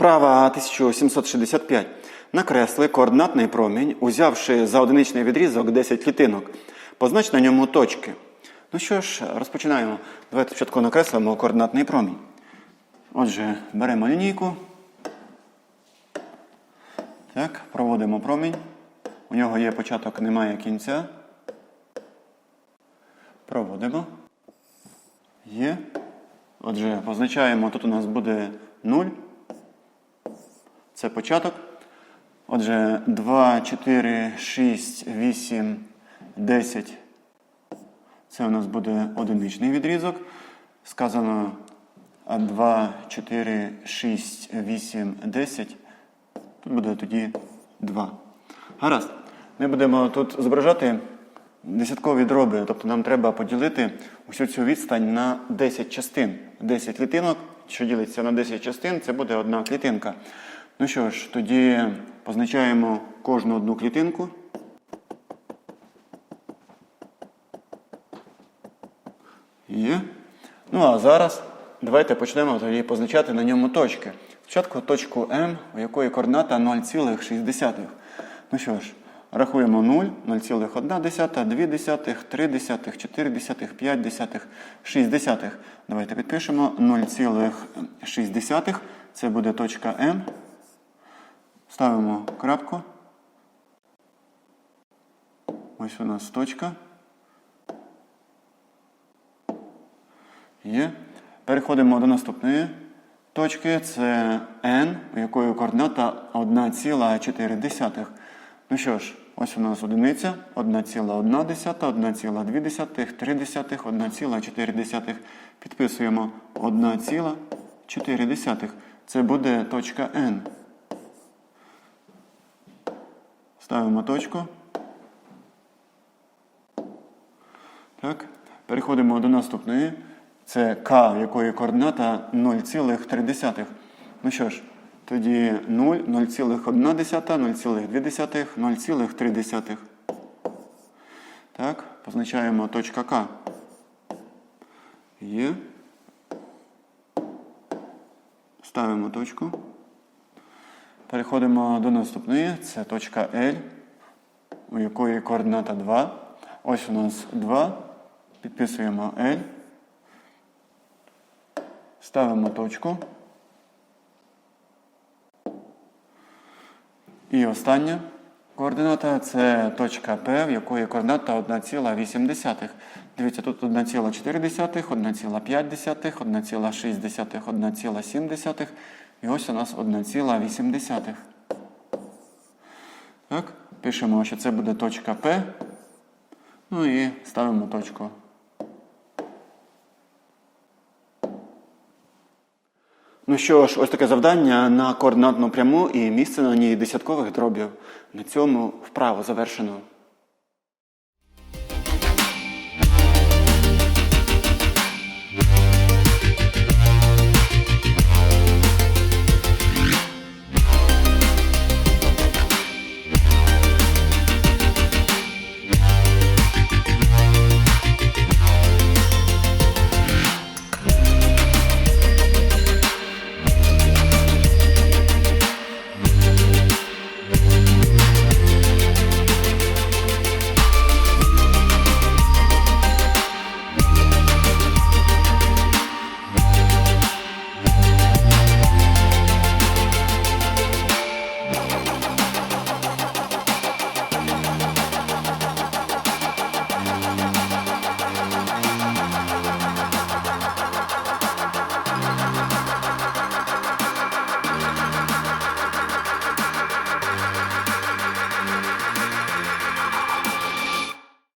Вправа 1765. Накресли координатний промінь, узявши за одиничний відрізок 10 клітинок. Познач на ньому точки. Ну що ж, розпочинаємо. Давайте спочатку накреслимо координатний промінь. Отже, беремо лінійку. Так, проводимо промінь. У нього є початок, немає кінця. Проводимо. Є. Отже, позначаємо, тут у нас буде 0. Це початок. Отже, 2, 4, 6, 8, 10. Це у нас буде одиничний відрізок. Сказано 2, 4, 6, 8, 10. Тут буде тоді 2. Гаразд. Ми будемо тут зображати десяткові дроби. Тобто нам треба поділити усю цю відстань на 10 частин. 10 клітинок, що ділиться на 10 частин, це буде одна клітинка. Ну що ж, тоді позначаємо кожну одну клітинку. Є. Ну а зараз давайте почнемо тоді позначати на ньому точки. Спочатку точку М, у якої координата 0,6. Ну що ж, рахуємо 0, 0,1, 2 3 4 5 6. Давайте підпишемо 0,6. Це буде точка М. Ставимо крапку. Ось у нас точка. Є. Переходимо до наступної точки. Це N, у якої координата 1,4. Ну що ж, ось у нас одиниця, 1,1, 1,2, 3 1,4. Підписуємо 1,4. Це буде точка N. Ставимо точку. Так. Переходимо до наступної. Це К, якої координата 0,3. Ну що ж, тоді 0, 0,1, 0,2, 0,3. Так, позначаємо точка К. Є. Ставимо точку. Переходимо до наступної. Це точка L, у якої координата 2. Ось у нас 2. Підписуємо L. Ставимо точку. І остання координата це точка P, в якої координата 1,8. Дивіться, тут 1,4, 1,5, 1,6, 1,7. І ось у нас 1,8. Так, пишемо, що це буде точка P. Ну і ставимо точку. Ну що ж, ось таке завдання на координатну пряму і місце на ній десяткових дробів. На цьому вправо завершено.